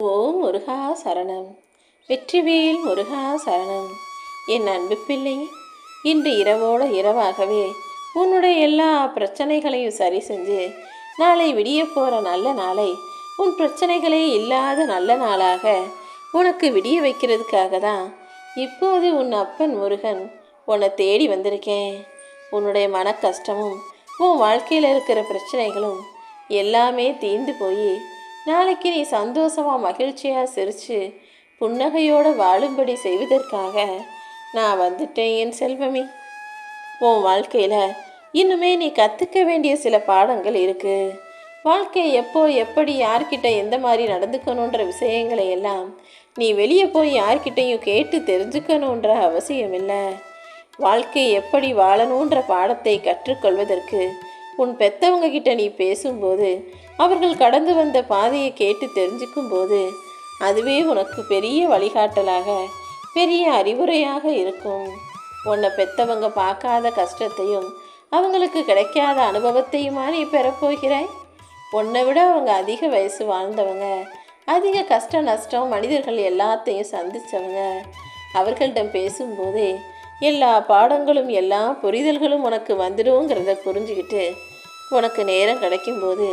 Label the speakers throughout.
Speaker 1: ஓம் முருகா சரணம். வெற்றிவேல் முருகா சரணம். என் அன்பு பிள்ளை இன்று இரவோட இரவாகவே உன்னுடைய எல்லா பிரச்சனைகளையும் சரி செஞ்சு நாளை விடிய போகிற நல்ல நாளை உன் பிரச்சனைகளே இல்லாத நல்ல நாளாக உனக்கு விடிய வைக்கிறதுக்காக தான் இப்போது உன் அப்பன் முருகன் உன்னை தேடி வந்திருக்கேன். உன்னுடைய மன கஷ்டமும் உன் வாழ்க்கையில் இருக்கிற பிரச்சனைகளும் எல்லாமே தீர்ந்து போய் நாளைக்கு நீ சந்தோஷமாக மகிழ்ச்சியாக சிரித்து புன்னகையோடு வாழும்படி செய்வதற்காக நான் வந்துட்டேன் என் செல்வமே. உன் வாழ்க்கையில் இன்னுமே நீ கற்றுக்க வேண்டிய சில பாடங்கள் இருக்குது வாழ்க்கை எப்போ எப்படி யார்கிட்ட எந்த மாதிரி நடந்துக்கணுன்ற விஷயங்களை எல்லாம் நீ வெளியே போய் யார்கிட்டையும் கேட்டு தெரிஞ்சுக்கணுன்ற அவசியம் இல்லை வாழ்க்கை எப்படி வாழணுன்ற பாடத்தை கற்றுக்கொள்வதற்கு உன் பெத்தவங்க கிட்ட நீ பேசும்போது அவர்கள் கடந்து வந்த பாதையை கேட்டு தெரிஞ்சுக்கும் போது அதுவே உனக்கு பெரிய வழிகாட்டலாக பெரிய அறிவுரையாக இருக்கும். உன்னை பெத்தவங்க பார்க்காத கஷ்டத்தையும் அவங்களுக்கு கிடைக்காத அனுபவத்தையுமா நீ பெறப்போகிறாய். உன்னை விட அவங்க அதிக வயசு வாழ்ந்தவங்க அதிக கஷ்ட நஷ்டம் மனிதர்கள் எல்லாத்தையும் சந்தித்தவங்க அவர்களிடம் பேசும்போதே எல்லா பாடங்களும் எல்லா புரிதல்களும் உனக்கு வந்துடுங்கிறத புரிஞ்சுக்கிட்டு உனக்கு நேரம் கிடைக்கும்போது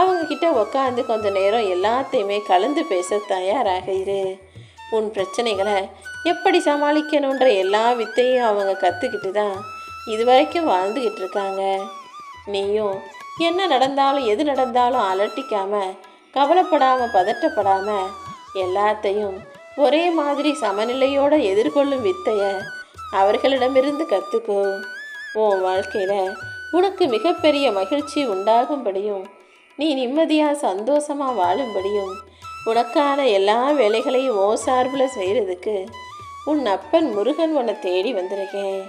Speaker 1: அவங்கக்கிட்ட உக்காந்து கொஞ்ச நேரம் எல்லாத்தையுமே கலந்து பேச தயாராக இரு. உன் பிரச்சனைகளை எப்படி சமாளிக்கணுன்ற எல்லா வித்தையும் அவங்க கற்றுக்கிட்டு தான் இது வரைக்கும் வாழ்ந்துக்கிட்டு இருக்காங்க. நீயும் என்ன நடந்தாலும் எது நடந்தாலும் அலட்டிக்காமல் கவலைப்படாமல் பதட்டப்படாமல் எல்லாத்தையும் ஒரே மாதிரி சமநிலையோடு எதிர்கொள்ளும் வித்தையை அவர்களிடமிருந்து கற்றுக்கோ உன் வாழ்க்கையில் உனக்கு மிகப்பெரிய மகிழ்ச்சி உண்டாகும்படியும் நீ நிம்மதியாக சந்தோஷமாக வாழும்படியும் உனக்கான எல்லா வேலைகளையும் ஓ சார்பில் செய்கிறதுக்கு உன் அப்பன் முருகன் உன்னை தேடி வந்திருக்கேன்.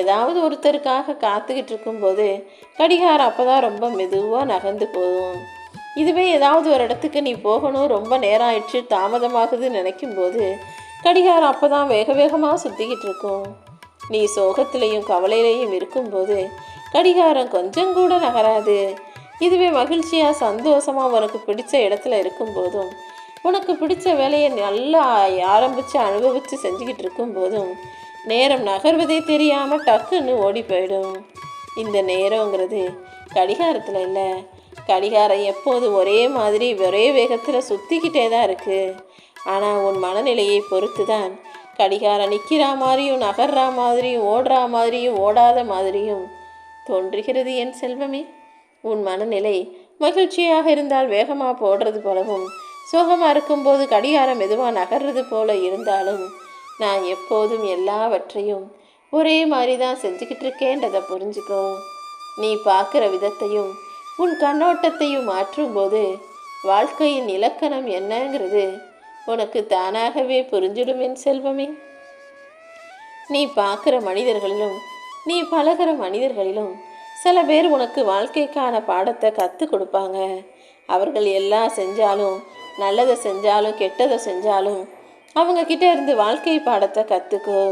Speaker 1: ஏதாவது ஒருத்தருக்காக காத்துக்கிட்டு இருக்கும்போது கடிகாரம் அப்போ தான் ரொம்ப மெதுவாக நகர்ந்து போகும். இதுவே ஏதாவது ஒரு இடத்துக்கு நீ போகணும் ரொம்ப நேரம் ஆயிடுச்சு தாமதமாகுதுன்னு நினைக்கும்போது கடிகாரம் அப்போ தான் வேக வேகமாக சுற்றிக்கிட்டு இருக்கும். நீ சோகத்திலையும் கவலையிலையும் இருக்கும்போது கடிகாரம் கொஞ்சம் கூட நகராது. இதுவே மகிழ்ச்சியாக சந்தோஷமாக உனக்கு பிடிச்ச இடத்துல இருக்கும்போதும் உனக்கு பிடிச்ச வேலையை நல்லா ஆரம்பித்து அனுபவித்து செஞ்சுக்கிட்டு இருக்கும்போதும் நேரம் நகர்வதே தெரியாமல் டக்குன்னு ஓடி போயிடும். இந்த நேரங்கிறது கடிகாரத்தில் இல்லை. கடிகாரம் எப்போது ஒரே மாதிரி ஒரே வேகத்தில் சுற்றிக்கிட்டே தான் இருக்குது ஆனால் உன் மனநிலையை பொறுத்து தான் கடிகாரம் நிற்கிற மாதிரியும் நகர்ற மாதிரியும் ஓடுற மாதிரியும் ஓடாத மாதிரியும் தோன்றுகிறது என் செல்வமே. உன் மனநிலை மகிழ்ச்சியாக இருந்தால் வேகமாக போடுறது போலவும் சோகமாக இருக்கும்போது கடிகாரம் மெதுவாக நகர்றது போல இருந்தாலும் நான் எப்போதும் எல்லாவற்றையும் ஒரே மாதிரி தான் செஞ்சுக்கிட்டு இருக்கேன்றதை புரிஞ்சுக்கோ. நீ பார்க்குற விதத்தையும் உன் கண்ணோட்டத்தையும் மாற்றும்போது வாழ்க்கையின் இலக்கணம் என்னங்கிறது உனக்கு தானாகவே புரிஞ்சிடும் என் செல்வமே. நீ பார்க்குற மனிதர்களிலும் நீ பழகிற மனிதர்களிலும் சில பேர் உனக்கு வாழ்க்கைக்கான பாடத்தை கற்றுக் கொடுப்பாங்க. அவர்கள் எல்லாம் செஞ்சாலும் நல்லதை செஞ்சாலும் கெட்டதை செஞ்சாலும் அவங்க கிட்ட இருந்து வாழ்க்கை பாடத்தை கற்றுக்கோ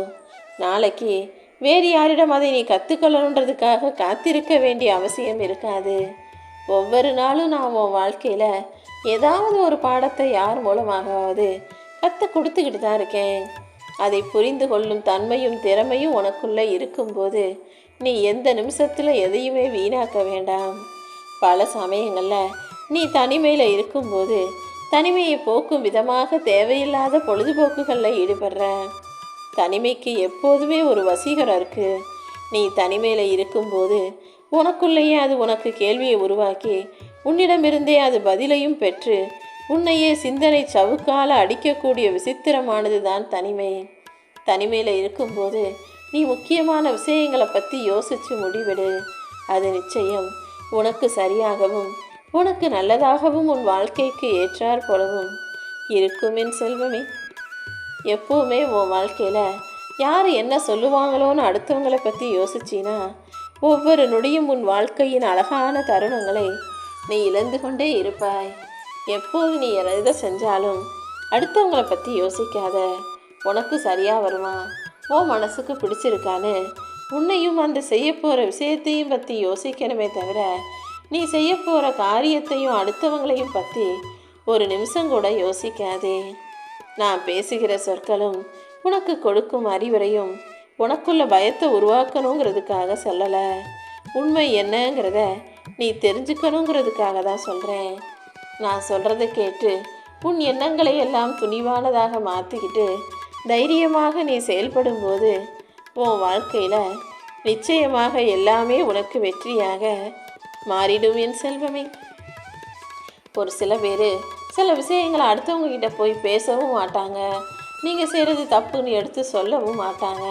Speaker 1: நாளைக்கு வேறு யாரிடம் அதை நீ கற்றுக்கொள்ளணுன்றதுக்காக காத்திருக்க வேண்டிய அவசியம் இருக்காது. ஒவ்வொரு நாளும் நான் உன் வாழ்க்கையில் ஏதாவது ஒரு பாடத்தை யார் மூலமாகவாவது கற்றுக் கொடுத்துக்கிட்டு தான் இருக்கேன். அதை புரிந்து கொள்ளும் தன்மையும் திறமையும் உனக்குள்ளே இருக்கும்போது நீ எந்த நிமிஷத்தில் எதையுமே வீணாக்க வேண்டாம். பல சமயங்களில் நீ தனிமையில் இருக்கும்போது தனிமையை போக்கும் விதமாக தேவையில்லாத பொழுதுபோக்குகளில் ஈடுபடுற. தனிமைக்கு எப்போதுமே ஒரு வசீகரம் இருக்குது நீ தனிமையில் இருக்கும்போது உனக்குள்ளேயே அது உனக்கு கேள்வியை உருவாக்கி உன்னிடமிருந்தே அது பதிலையும் பெற்று உன்னையே சிந்தனை சவுக்கால அடிக்கக்கூடிய விசித்திரமானது தான் தனிமை. தனிமையில் இருக்கும்போது நீ முக்கியமான விஷயங்களை பற்றி யோசித்து முடிவிடு. அது நிச்சயம். உனக்கு சரியாகவும் உனக்கு நல்லதாகவும் உன் வாழ்க்கைக்கு ஏற்றாற் போலவும் இருக்கும் என் செல்வமே. எப்போவுமே உன் வாழ்க்கையில் யார் என்ன சொல்லுவாங்களோன்னு அடுத்தவங்களை பற்றி யோசிச்சினா ஒவ்வொரு நொடியும் உன் வாழ்க்கையின் அழகான தருணங்களை நீ இழந்து கொண்டே இருப்பாய். எப்போது நீ எதை செஞ்சாலும் அடுத்தவங்களை பற்றி யோசிக்காத. உனக்கு சரியாக வருமா? உன் மனசுக்கு பிடிச்சிருக்கான்னு உன்னையும் அந்த செய்ய போகிற விஷயத்தையும் பற்றி யோசிக்கணுமே தவிர நீ செய்ய போகிற காரியத்தையும் அடுத்தவங்களையும் பற்றி ஒரு நிமிஷம் கூட யோசிக்காதே. நான் பேசுகிற சொற்களும் உனக்கு கொடுக்கும் அறிவுரையும் உனக்குள்ள பயத்தை உருவாக்கணுங்கிறதுக்காக சொல்லலை. உண்மை என்னங்கிறத நீ தெரிஞ்சுக்கணுங்கிறதுக்காக தான் சொல்கிறேன் நான் சொல்கிறத கேட்டு உன் எண்ணங்களை எல்லாம் துணிவானதாக மாற்றிக்கிட்டு தைரியமாக நீ செயல்படும்போது உன் வாழ்க்கையில் நிச்சயமாக எல்லாமே உனக்கு வெற்றியாக மாறிடும் என் செல்வமே. ஒரு சில பேர் சில விஷயங்களை அடுத்தவங்கக்கிட்ட போய் பேசவும் மாட்டாங்க. நீங்கள் செய்கிறது தப்புன்னு எடுத்து சொல்லவும் மாட்டாங்க.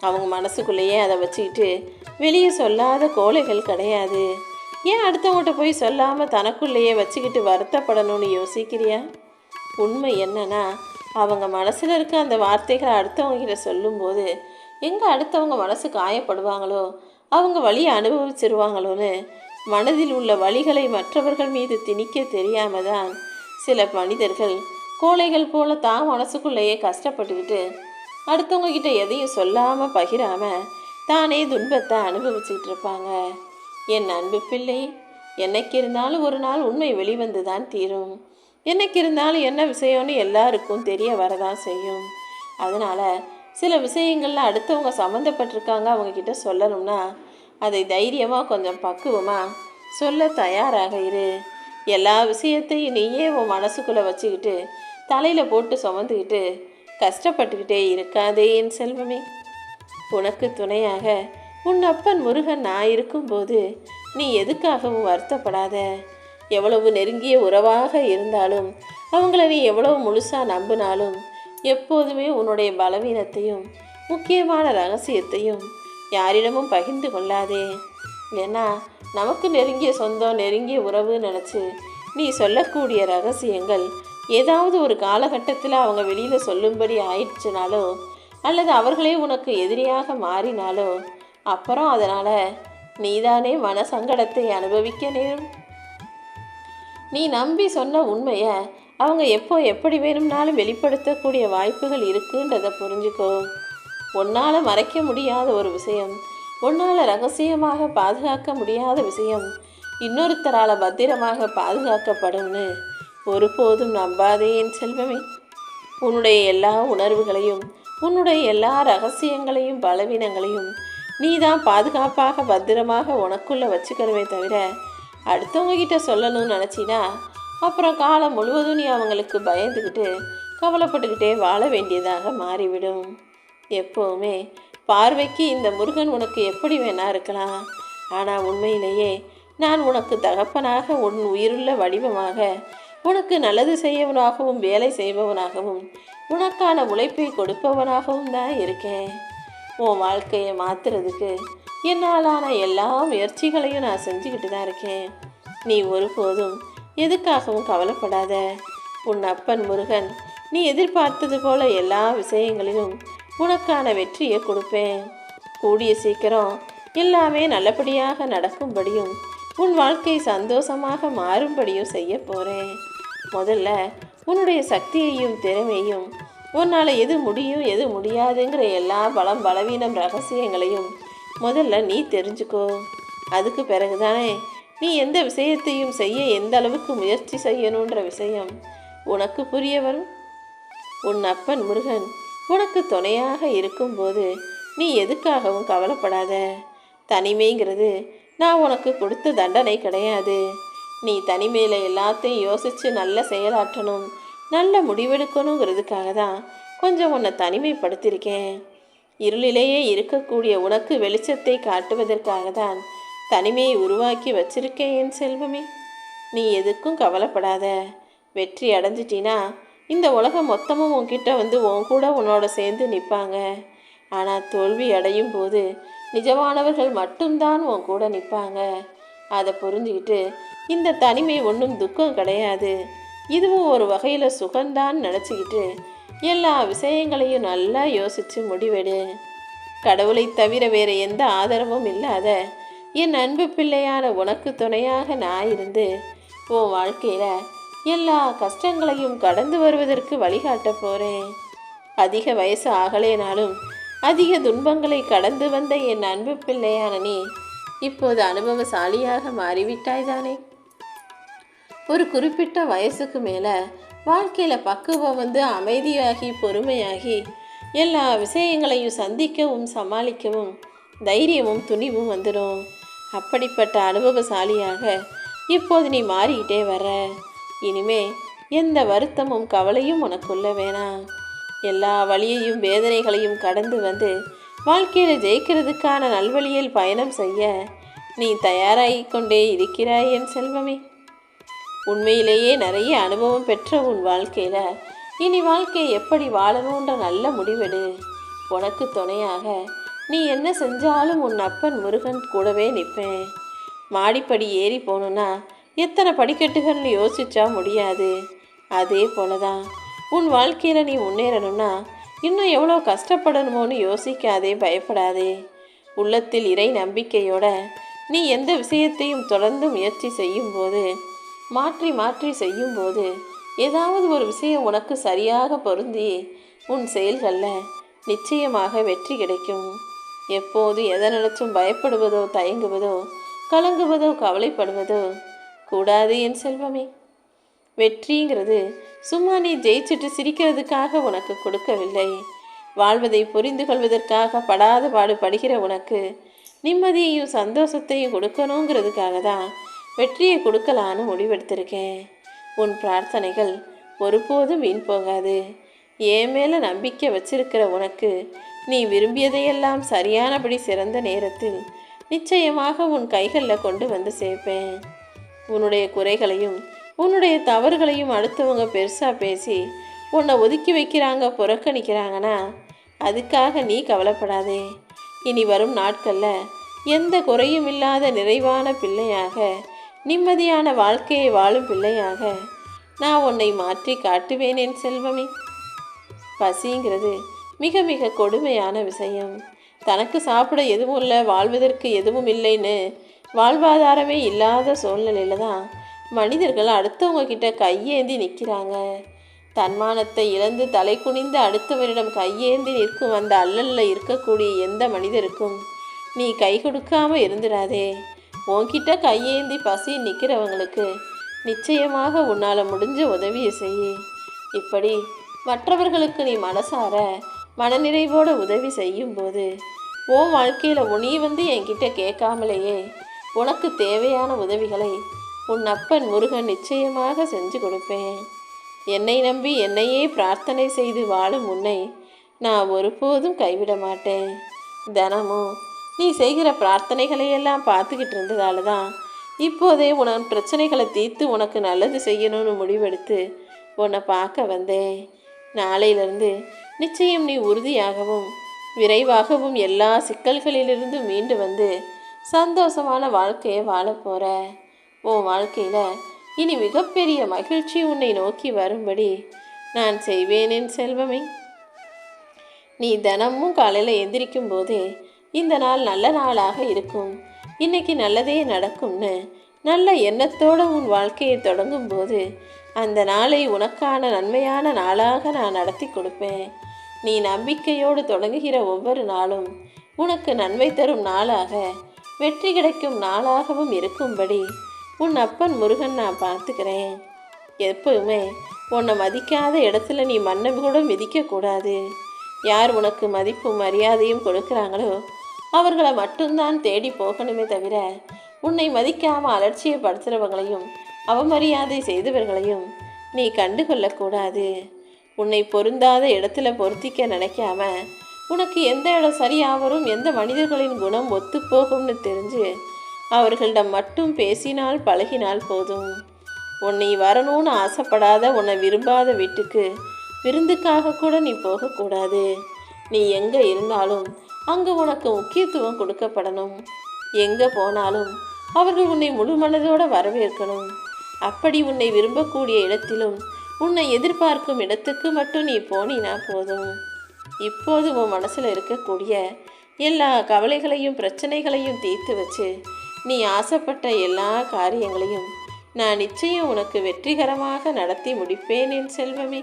Speaker 1: அவங்க மனசுக்குள்ளேயே அதை வச்சுக்கிட்டு வெளியே சொல்லாத கோழைகள் கிடையாது. ஏன் அடுத்தவங்ககிட்ட போய் சொல்லாமல் தனக்குள்ளேயே வச்சுக்கிட்டு வருத்தப்படணும்னு யோசிக்கிறியா? உண்மை என்னன்னா அவங்க மனசில் இருக்க அந்த வார்த்தைகளை அடுத்தவங்ககிட்ட சொல்லும்போது எங்கே அடுத்தவங்க மனசு காயப்படுவாங்களோ அவங்க வழியை அனுபவிச்சிருவாங்களோன்னு மனதில் உள்ள வழிகளை மற்றவர்கள் மீது திணிக்க தெரியாம தான் சில மனிதர்கள் கோழைகள் போல தான் மனசுக்குள்ளேயே கஷ்டப்பட்டுக்கிட்டு அடுத்தவங்க கிட்ட எதையும் சொல்லாமல் பகிராமல் தானே துன்பத்தை அனுபவிச்சுக்கிட்டு இருப்பாங்க. என் அன்பு பிள்ளை என்னைக்கு இருந்தாலும் ஒரு நாள் உண்மை வெளிவந்து தான் தீரும். என்னைக்கு இருந்தாலும் என்ன விஷயம்னு எல்லாருக்கும் தெரிய வரதான் செய்யும். அதனால் சில விஷயங்கள்ல அடுத்தவங்க சம்மந்தப்பட்டிருக்காங்க அவங்கக்கிட்ட சொல்லணும்னா அதை தைரியமாக கொஞ்சம் பக்குவமாக சொல்ல தயாராக இரு. எல்லா விஷயத்தையும் நீயே உன் மனசுக்குள்ளே வச்சுக்கிட்டு தலையில் போட்டு சுமந்துக்கிட்டு கஷ்டப்பட்டுக்கிட்டே இருக்காதே என் செல்வமே. உனக்கு துணையாக உன் அப்பன் முருகன் நான் இருக்கும்போது நீ எதுக்காகவும் வருத்தப்படாத. எவ்வளவு நெருங்கிய உறவாக இருந்தாலும் அவங்கள நீ எவ்வளவு முழுசாக நம்பினாலும் எப்போதுமே உன்னுடைய பலவீனத்தையும் முக்கியமான ரகசியத்தையும் யாரிடமும் பகிர்ந்து கொள்ளாதே. ஏன்னா நமக்கு நெருங்கிய சொந்தம் நெருங்கிய உறவு நினச்சி நீ சொல்லக்கூடிய ரகசியங்கள் ஏதாவது ஒரு காலகட்டத்தில் அவங்க வெளியில் சொல்லும்படி ஆயிடுச்சுனாலோ அல்லது அவர்களே உனக்கு எதிரியாக மாறினாலோ அப்புறம் அதனால் நீதானே மன சங்கடத்தை அனுபவிக்க நேரும். நீ நம்பி சொன்ன உண்மையை அவங்க எப்போ எப்படி வேணும்னாலும் வெளிப்படுத்தக்கூடிய வாய்ப்புகள் இருக்குன்றதை புரிஞ்சுக்கோ. உன்னால் மறைக்க முடியாத ஒரு விஷயம் உன்னால் ரகசியமாக பாதுகாக்க முடியாத விஷயம் இன்னொருத்தரால் பத்திரமாக பாதுகாக்கப்படும்னு ஒருபோதும் நம்பாதே என் செல்வமே. உன்னுடைய எல்லா உணர்வுகளையும் உன்னுடைய எல்லா ரகசியங்களையும் பலவீனங்களையும் நீ தான் பாதுகாப்பாக பத்திரமாக உனக்குள்ளே வச்சுக்கணுமே தவிர அடுத்தவங்க கிட்ட சொல்லணும்னு நினச்சினா அப்புறம் காலம் முழுவதும் நீ அவங்களுக்கு பயந்துக்கிட்டு கவலைப்பட்டுக்கிட்டே வாழ வேண்டியதாக மாறிவிடும். எப்போவுமே பார்வைக்கு இந்த முருகன் உனக்கு எப்படி வேணா இருக்கலாம். ஆனால் உண்மையிலேயே நான் உனக்கு தகப்பனாக உன் உயிருள்ள வடிவமாக உனக்கு நல்லது செய்யவனாகவும் வேலை செய்பவனாகவும் உனக்கான உழைப்பை கொடுப்பவனாகவும் தான் இருக்கேன். உன் வாழ்க்கையை மாற்றுறதுக்கு என்னாலான எல்லா முயற்சிகளையும் நான் செஞ்சுக்கிட்டு தான் இருக்கேன். நீ ஒருபோதும் எதுக்காகவும் கவலைப்படாத. உன் அப்பன் முருகன் நீ எதிர்பார்த்தது போல எல்லா விஷயங்களிலும் உனக்கான வெற்றியை கொடுப்பேன். கூடிய சீக்கிரம் எல்லாமே நல்லபடியாக நடக்கும்படியும் உன் வாழ்க்கை சந்தோஷமாக மாறும்படியும் செய்ய போகிறேன் முதல்ல உன்னுடைய சக்தியையும் திறமையும் உன்னால் எது முடியும் எது முடியாதுங்கிற எல்லா பலம் பலவீனம் ரகசியங்களையும் முதல்ல நீ தெரிஞ்சுக்கோ. அதுக்கு பிறகுதானே நீ எந்த விஷயத்தையும் செய்ய எந்த அளவுக்கு முயற்சி செய்யணுன்ற விஷயம் உனக்கு புரிய வரும். உன் அப்பன் முருகன் உனக்கு துணையாக இருக்கும்போது நீ எதுக்காகவும் கவலைப்படாத. தனிமைங்கிறது நான் உனக்கு கொடுத்த தண்டனை கிடையாது. நீ தனிமையில் எல்லாத்தையும் யோசித்து நல்ல செயலாற்றணும் நல்ல முடிவெடுக்கணுங்கிறதுக்காக தான் கொஞ்சம் உன்னை தனிமைப்படுத்தியிருக்கேன். இருளிலேயே இருக்கக்கூடிய உனக்கு வெளிச்சத்தை காட்டுவதற்காக தான் தனிமையை உருவாக்கி வச்சிருக்கேன் என் செல்வமே. நீ எதுக்கும் கவலைப்படாத. வெற்றி அடைஞ்சிட்டினா இந்த உலகம் மொத்தமும் உன்கிட்ட வந்து உன் கூட உன்னோட சேர்ந்து நிற்பாங்க. ஆனால் தோல்வி அடையும் போது நிஜமானவர்கள் மட்டும்தான் உன் கூட நிற்பாங்க. அதை புரிஞ்சுக்கிட்டு இந்த தனிமை ஒன்றும் துக்கம் கிடையாது. இதுவும் ஒரு வகையில் சுகந்தான்னு நினச்சிக்கிட்டு எல்லா விஷயங்களையும் நல்லா யோசித்து முடிவெடு. கடவுளை தவிர வேறு எந்த ஆதரவும் இல்லாத என் அன்பு பிள்ளையான உனக்கு துணையாக நான் இருந்து உன் வாழ்க்கையில் எல்லா கஷ்டங்களையும் கடந்து வருவதற்கு வழிகாட்ட போகிறேன் அதிக வயசு ஆகலேனாலும் அதிக துன்பங்களை கடந்து வந்த என் அன்பு பிள்ளையான நீ இப்போது அனுபவசாலியாக மாறிவிட்டாய் தானே? ஒரு குறிப்பிட்ட வயசுக்கு மேலே வாழ்க்கையில் பக்குவம் வந்து அமைதியாகி பொறுமையாகி எல்லா விஷயங்களையும் சந்திக்கவும் சமாளிக்கவும் தைரியமும் துணிவும் வந்துடும் அப்படிப்பட்ட அனுபவசாலியாக இப்போது நீ மாறிக்கிட்டே வர இனிமே எந்த வருத்தமும் கவலையும் உனக்குள்ள வேணாம் எல்லா வழியையும் வேதனைகளையும் கடந்து வந்து வாழ்க்கையில் ஜெயிக்கிறதுக்கான நல்வழியில் பயணம் செய்ய நீ தயாராகிக் கொண்டே இருக்கிறாய் என் செல்வமே. உண்மையிலேயே நிறைய அனுபவம் பெற்ற உன் வாழ்க்கையில். இனி வாழ்க்கையை எப்படி வாழணுன்ற நல்ல முடிவெடு. உனக்கு துணையாக நீ என்ன செஞ்சாலும் உன் அப்பன் முருகன் கூடவே நிற்பேன். மாடிப்படி ஏறி போகணுன்னா எத்தனை படிக்கட்டுகள்னு யோசிச்சா முடியாது. அதே போல தான் உன் வாழ்க்கையில் நீ முன்னேறணும்னா இன்னும் எவ்வளோ கஷ்டப்படணுமோன்னு யோசிக்காதே பயப்படாதே. உள்ளத்தில் இறை நம்பிக்கையோட நீ எந்த விஷயத்தையும் தொடர்ந்து முயற்சி செய்யும்போது மாற்றி மாற்றி செய்யும்போது ஏதாவது ஒரு விஷயம் உனக்கு சரியாக பொருந்தி உன் செயல்களில் நிச்சயமாக வெற்றி கிடைக்கும். எப்போது எதை நினைச்சும் பயப்படுவதோ தயங்குவதோ கலங்குவதோ கவலைப்படுவதோ கூடாது என் செல்வமே. வெற்றிங்கிறது சும்மா நீ ஜெயிச்சுட்டு சிரிக்கிறதுக்காக உனக்கு கொடுக்கவில்லை. வாழ்வதை புரிந்து கொள்வதற்காக படாத பாடு படுகிற உனக்கு நிம்மதியையும் சந்தோஷத்தையும் கொடுக்கணுங்கிறதுக்காக தான் வெற்றியை கொடுக்கலான்னு முடிவெடுத்திருக்கேன். உன் பிரார்த்தனைகள் ஒருபோதும் வீண் போகாது. என் மேலே நம்பிக்கை வச்சிருக்கிற உனக்கு நீ விரும்பியதையெல்லாம் சரியானபடி சிறந்த நேரத்தில் நிச்சயமாக உன் கைகளில் கொண்டு வந்து சேர்ப்பேன். உன்னுடைய குறைகளையும் உன்னுடைய தவறுகளையும் அடுத்தவங்க பெருசாக பேசி உன்னை ஒதுக்கி வைக்கிறாங்க புறக்கணிக்கிறாங்கன்னா அதுக்காக நீ கவலைப்படாதே. இனி வரும் நாட்களில் எந்த குறையும் இல்லாத நிறைவான பிள்ளையாக நிம்மதியான வாழ்க்கையை வாழும் பிள்ளையாக நான் உன்னை மாற்றி காட்டுவேன் என் செல்வமே. பசிங்கிறது மிக மிக கொடுமையான விஷயம். தனக்கு சாப்பிட எதுவும் இல்லை வாழ்வதற்கு எதுவும் இல்லைன்னு வாழ்வாதாரமே இல்லாத சூழ்நிலையில் தான் மனிதர்கள் அடுத்தவங்க கிட்ட கையேந்தி நிற்கிறாங்க தன்மானத்தை இழந்து தலை குனிந்து அடுத்தவரிடம் கையேந்தி நிற்கும் அந்த அல்லல்ல இருக்கக்கூடிய எந்த மனிதருக்கும் நீ கை கொடுக்காம இருந்துடாதே. உன்கிட்ட கையேந்தி பசி நிற்கிறவங்களுக்கு நிச்சயமாக உன்னால் முடிஞ்ச உதவியை செய் இப்படி மற்றவர்களுக்கு நீ மனசார மனநிறைவோடு உதவி செய்யும்போது உன் வாழ்க்கையில் உனி வந்து என்கிட்ட கேட்காமலேயே உனக்கு தேவையான உதவிகளை உன் அப்பன் முருகன் நிச்சயமாக செஞ்சு கொடுப்பேன். என்னை நம்பி என்னையே பிரார்த்தனை செய்து வாழும் உன்னை நான் ஒருபோதும் கைவிட மாட்டேன். தினமும் நீ செய்கிற பிரார்த்தனைகளை எல்லாம் பார்த்துக்கிட்டு இருந்ததால தான் இப்போதே உனக்கு பிரச்சனைகளை தீர்த்து உனக்கு நல்லது செய்யணும்னு முடிவெடுத்து உன்னை பார்க்க வந்தேன். நாளையிலிருந்து நிச்சயம் நீ உறுதியாகவும் விரைவாகவும் எல்லா சிக்கல்களிலிருந்து மீண்டு வந்து சந்தோஷமான வாழ்க்கையை வாழப் போகிற உன் வாழ்க்கையில் இனி மிகப்பெரிய மகிழ்ச்சி உன்னை நோக்கி வரும்படி நான் செய்வேனேன் செல்வமே. நீ தினமும் காலையில் எந்திரிக்கும் போதே இந்த நாள் நல்ல நாளாக இருக்கும். இன்னைக்கு நல்லதே நடக்கும்னு நல்ல எண்ணத்தோடு உன் வாழ்க்கையை தொடங்கும் போது அந்த நாளை உனக்கான நன்மையான நாளாக நான் நடத்தி கொடுப்பேன். நீ நம்பிக்கையோடு தொடங்குகிற ஒவ்வொரு நாளும் உனக்கு நன்மை தரும் நாளாக வெற்றி கிடைக்கும் நாளாகவும் இருக்கும்படி உன் அப்பன் முருகன் நான் பார்த்துக்கிறேன். எப்பவுமே உன்னை மதிக்காத இடத்துல நீ மண்ணை கூட மிதிக்கக்கூடாது. யார் உனக்கு மதிப்பும் மரியாதையும் கொடுக்குறாங்களோ அவர்களை மட்டும்தான் தேடி போகணுமே தவிர உன்னை மதிக்காமல் அலட்சியப்படுத்துகிறவங்களையும் அவமரியாதை செய்தவர்களையும் நீ கண்டுகொள்ளக்கூடாது. உன்னை பொருந்தாத இடத்துல பொருத்திக்க நினைக்காம உனக்கு எந்த இடம் சரியாக வரும் எந்த மனிதர்களின் குணம் ஒத்துப்போகும்னு தெரிஞ்சு அவர்களிடம் மட்டும் பேசினால் பழகினால் போதும். உன்னை வரணும்னு ஆசைப்படாத உன்னை விரும்பாத வீட்டுக்கு விருந்துக்காக கூட நீ போகக்கூடாது. நீ எங்கே இருந்தாலும் அங்கு உனக்கு முக்கியத்துவம் கொடுக்கப்படணும். எங்கே போனாலும் அவர்கள் உன்னை முழு மனதோடு வரவேற்கணும். அப்படி உன்னை விரும்பக்கூடிய இடத்திலும் உன்னை எதிர்பார்க்கும் இடத்துக்கு மட்டும் நீ போனினா போதும். இப்போது உன் மனசில் இருக்கக்கூடிய எல்லா கவலைகளையும் பிரச்சனைகளையும் தீர்த்து வச்சு நீ ஆசைப்பட்ட எல்லா காரியங்களையும் நான் நிச்சயம் உனக்கு வெற்றிகரமாக நடத்தி முடிப்பேன் என் செல்வமே.